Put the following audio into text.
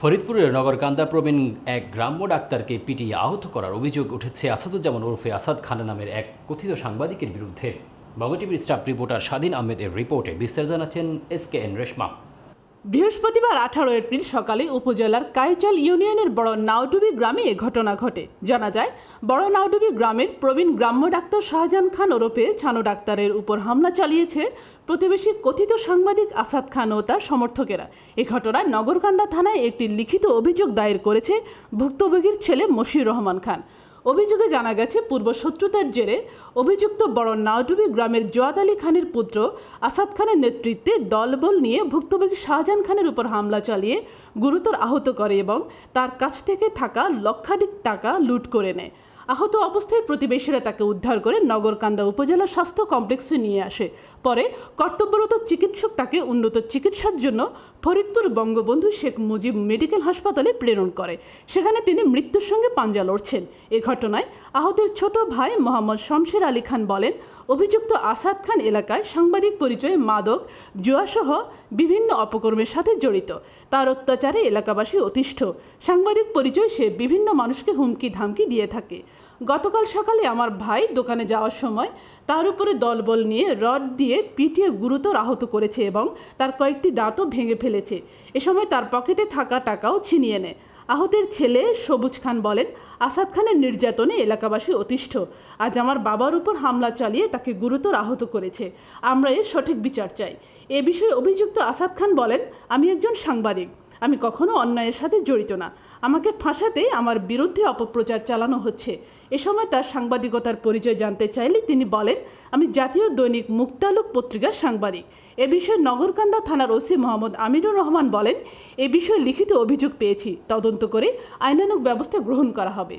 ফরিদপুরের নগরকান্দা প্রবীণ এক গ্রাম্য ডাক্তারকে পিটিয়ে আহত করার অভিযোগ উঠেছে আসাদুজ্জামান ওরফে আসাদ খান নামের এক কথিত সাংবাদিকের বিরুদ্ধে। বঙ্গটিভির স্টাফ রিপোর্টার স্বাধীন আহমেদের রিপোর্টে বিস্তার জানাচ্ছেন এস কে এন রেশমা। বৃহস্পতিবার আঠারো এপ্রিল সকালে উপজেলার কাইচাল ইউনিয়নের বড় নাওডুবি গ্রামে এ ঘটনা ঘটে। জানা যায়, বড় নাওডুবি গ্রামের প্রবীণ গ্রাম্য ডাক্তার শাহজাহান খান ওরফে ছানো ডাক্তারের উপর হামলা চালিয়েছে প্রতিবেশী কথিত সাংবাদিক আসাদ খান ও তার সমর্থকেরা। এ ঘটনায় নগরকান্দা থানায় একটি লিখিত অভিযোগ দায়ের করেছে ভুক্তভোগীর ছেলে মশিউর রহমান খান। অভিযোগে জানা গেছে, পূর্ব শত্রুতার জেরে অভিযুক্ত বড় নাওডুবি গ্রামের জোয়াদ আলী খানের পুত্র আসাদ খানের নেতৃত্বে দলবল নিয়ে ভুক্তভোগী শাহজাহান খানের উপর হামলা চালিয়ে গুরুতর আহত করে এবং তার কাছ থেকে থাকা লক্ষাধিক টাকা লুট করে নেয়। আহত অবস্থায় প্রতিবেশীরা তাকে উদ্ধার করে নগরকান্দা উপজেলা স্বাস্থ্য কমপ্লেক্সে নিয়ে আসে। পরে কর্তব্যরত চিকিৎসক তাকে উন্নত চিকিৎসার জন্য ফরিদপুর বঙ্গবন্ধু শেখ মুজিব মেডিকেল হাসপাতালে প্রেরণ করে। সেখানে তিনি মৃত্যুর সঙ্গে পাঞ্জা লড়ছেন। এ ঘটনায় আহতের ছোট ভাই মোহাম্মদ শমশের আলী খান বলেন, অভিযুক্ত আসাদ খান এলাকায় সাংবাদিক পরিচয়ে মাদক জুয়াসহ বিভিন্ন অপকর্মের সাথে জড়িত। তার অত্যাচারে এলাকাবাসী অতিষ্ঠ। সাংবাদিক পরিচয় সে বিভিন্ন মানুষকে হুমকি ধামকি দিয়ে থাকে। গতকাল সকালে আমার ভাই দোকানে যাওয়ার সময় তার উপরে দলবল নিয়ে রড দিয়ে পিটিয়ে গুরুতর আহত করেছে এবং তার কয়েকটি দাঁতও ভেঙে ফেলেছে। এ সময় তার পকেটে থাকা টাকাও ছিনিয়ে নেয়। আহতের ছেলে সবুজ খান বলেন, আসাদ খানের নির্যাতনে এলাকাবাসী অতিষ্ঠ। আজ আমার বাবার উপর হামলা চালিয়ে তাকে গুরুতর আহত করেছে। আমরা এর সঠিক বিচার চাই। এ বিষয়ে অভিযুক্ত আসাদ খান বলেন, আমি একজন সাংবাদিক। আমি কখনো অন্যায়ের সাথে জড়িত না। আমাকে ফাঁসাতে আমার বিরুদ্ধে অপপ্রচার চালানো হচ্ছে। এ সময় তার সাংবাদিকতার পরিচয় জানতে চাইলে তিনি বলেন, আমি জাতীয় দৈনিক মুক্তালুক পত্রিকার সাংবাদিক। এ বিষয়ে নগরকান্দা থানার ওসি মোহাম্মদ আমিনুর রহমান বলেন, এ বিষয়ে লিখিত অভিযোগ পেয়েছি। তদন্ত করে আইনানুক ব্যবস্থা গ্রহণ করা হবে।